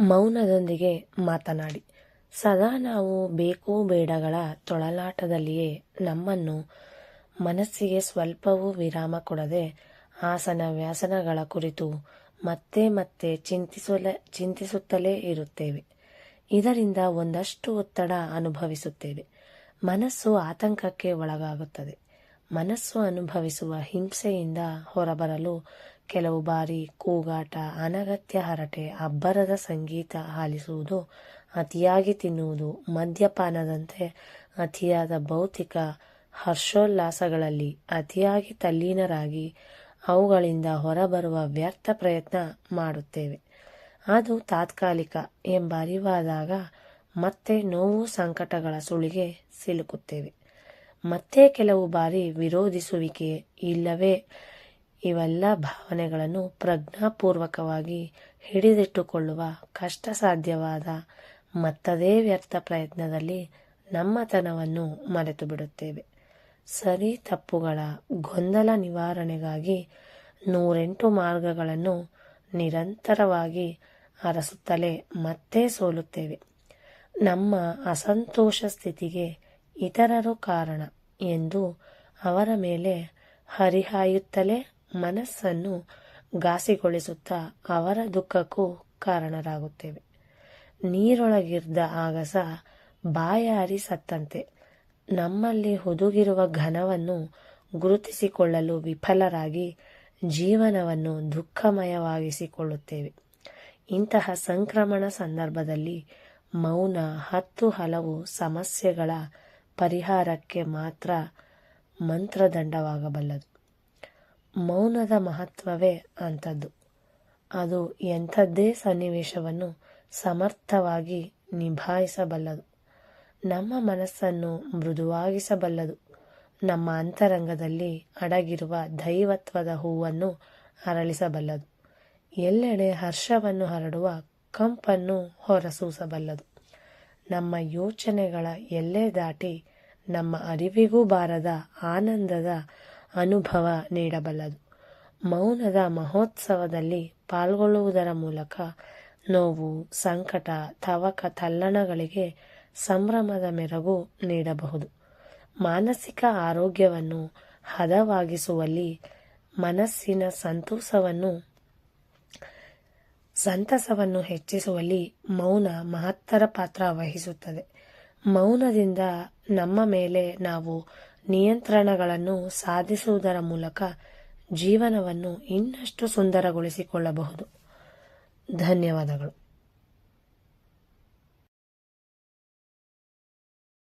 ಮೌನದೊಂದಿಗೆ ಮಾತನಾಡಿ. ಸದಾ ನಾವು ಬೇಕೋ ಬೇಡಗಳ ತೊಳಲಾಟದಲ್ಲಿಯೇ ನಮ್ಮನ್ನು ಮನಸ್ಸಿಗೆ ಸ್ವಲ್ಪವೂ ವಿರಾಮ ಕೊಡದೆ ಆಸನ ವ್ಯಾಸನಗಳ ಕುರಿತು ಮತ್ತೆ ಮತ್ತೆ ಚಿಂತಿಸಲ, ಚಿಂತಿಸುತ್ತಲೇ ಇರುತ್ತೇವೆ. ಇದರಿಂದ ಒಂದಷ್ಟು ಒತ್ತಡ ಅನುಭವಿಸುತ್ತೇವೆ. ಮನಸ್ಸು ಆತಂಕಕ್ಕೆ ಒಳಗಾಗುತ್ತದೆ. ಮನಸ್ಸು ಅನುಭವಿಸುವ ಹಿಂಸೆಯಿಂದ ಹೊರಬರಲು ಕೆಲವು ಬಾರಿ ಕೂಗಾಟ, ಅನಗತ್ಯ ಹರಟೆ, ಅಬ್ಬರದ ಸಂಗೀತ ಆಲಿಸುವುದು, ಅತಿಯಾಗಿ ತಿನ್ನುವುದು, ಮದ್ಯಪಾನದಂತೆ ಅತಿಯಾದ ಭೌತಿಕ ಹರ್ಷೋಲ್ಲಾಸಗಳಲ್ಲಿ ಅತಿಯಾಗಿ ತಲ್ಲೀನರಾಗಿ ಅವುಗಳಿಂದ ಹೊರಬರುವ ವ್ಯರ್ಥ ಪ್ರಯತ್ನ ಮಾಡುತ್ತೇವೆ. ಅದು ತಾತ್ಕಾಲಿಕ ಎಂಬ ಅರಿವಾದಾಗ ಮತ್ತೆ ನೋವು ಸಂಕಟಗಳ ಸುಳಿಗೆ ಸಿಲುಕುತ್ತೇವೆ. ಮತ್ತೆ ಕೆಲವು ಬಾರಿ ವಿರೋಧಿಸುವಿಕೆ ಇಲ್ಲವೇ ಇವೆಲ್ಲ ಭಾವನೆಗಳನ್ನು ಪ್ರಜ್ಞಾಪೂರ್ವಕವಾಗಿ ಹಿಡಿದಿಟ್ಟುಕೊಳ್ಳುವ ಕಷ್ಟ ಸಾಧ್ಯವಾದ ಮತ್ತದೇ ವ್ಯರ್ಥ ಪ್ರಯತ್ನದಲ್ಲಿ ನಮ್ಮತನವನ್ನು ಮರೆತು ಬಿಡುತ್ತೇವೆ ಸರಿ ತಪ್ಪುಗಳ ಗೊಂದಲ ನಿವಾರಣೆಗಾಗಿ ನೂರೆಂಟು ಮಾರ್ಗಗಳನ್ನು ನಿರಂತರವಾಗಿ ಅರಸುತ್ತಲೇ ಮತ್ತೆ ಸೋಲುತ್ತೇವೆ. ನಮ್ಮ ಅಸಂತೋಷ ಸ್ಥಿತಿಗೆ ಇತರರು ಕಾರಣ ಎಂದು ಅವರ ಮೇಲೆ ಹರಿಹಾಯುತ್ತಲೇ ಮನಸ್ಸನ್ನು ಘಾಸಿಗೊಳಿಸುತ್ತಾ ಅವರ ದುಃಖಕ್ಕೂ ಕಾರಣರಾಗುತ್ತೇವೆ. ನೀರೊಳಗಿದ್ದ ಆಗಸ ಬಾಯಾರಿ ಸತ್ತಂತೆ. ನಮ್ಮಲ್ಲಿ ಹುದುಗಿರುವ ಘನವನ್ನು ಗುರುತಿಸಿಕೊಳ್ಳಲು ವಿಫಲರಾಗಿ ಜೀವನವನ್ನು ದುಃಖಮಯವಾಗಿಸಿಕೊಳ್ಳುತ್ತೇವೆ. ಇಂತಹ ಸಂಕ್ರಮಣ ಸಂದರ್ಭದಲ್ಲಿ ಮೌನ, ಹತ್ತು ಹಲವು ಸಮಸ್ಯೆಗಳ ಪರಿಹಾರಕ್ಕೆ ಮಾತ್ರ ಮಂತ್ರದಂಡವಾಗಬಲ್ಲದು. ಮೌನದ ಮಹತ್ವವೇ ಅಂಥದ್ದು. ಅದು ಎಂಥದ್ದೇ ಸನ್ನಿವೇಶವನ್ನು ಸಮರ್ಥವಾಗಿ ನಿಭಾಯಿಸಬಲ್ಲದು. ನಮ್ಮ ಮನಸ್ಸನ್ನು ಮೃದುವಾಗಿಸಬಲ್ಲದು. ನಮ್ಮ ಅಂತರಂಗದಲ್ಲಿ ಅಡಗಿರುವ ದೈವತ್ವದ ಹೂವನ್ನು ಅರಳಿಸಬಲ್ಲದು. ಎಲ್ಲೆಡೆ ಹರ್ಷವನ್ನು ಹರಡುವ ಕಂಪನ್ನು ಹೊರಸೂಸಬಲ್ಲದು. ನಮ್ಮ ಯೋಚನೆಗಳ ಎಲ್ಲೆ ದಾಟಿ ನಮ್ಮ ಅರಿವಿಗೂ ಬಾರದ ಆನಂದದ ಅನುಭವ ನೀಡಬಲ್ಲದು. ಮೌನದ ಮಹೋತ್ಸವದಲ್ಲಿ ಪಾಲ್ಗೊಳ್ಳುವುದರ ಮೂಲಕ ನೋವು, ಸಂಕಟ, ತವಕ, ತಲ್ಲಣಗಳಿಗೆ ಸಂಭ್ರಮದ ಮೆರಗು ನೀಡಬಹುದು. ಮಾನಸಿಕ ಆರೋಗ್ಯವನ್ನು ಹದವಾಗಿಸುವಲ್ಲಿ ಮನಸ್ಸಿನ ಸಂತೋಷವನ್ನು, ಸಂತಸವನ್ನು ಹೆಚ್ಚಿಸುವಲ್ಲಿ ಮೌನ ಮಹತ್ತರ ಪಾತ್ರ ವಹಿಸುತ್ತದೆ. ಮೌನದಿಂದ ನಮ್ಮ ಮೇಲೆ ನಾವು ನಿಯಂತ್ರಣಗಳನ್ನು ಸಾಧಿಸುವುದರ ಮೂಲಕ ಜೀವನವನ್ನು ಇನ್ನಷ್ಟು ಸುಂದರಗೊಳಿಸಿಕೊಳ್ಳಬಹುದು. ಧನ್ಯವಾದಗಳು.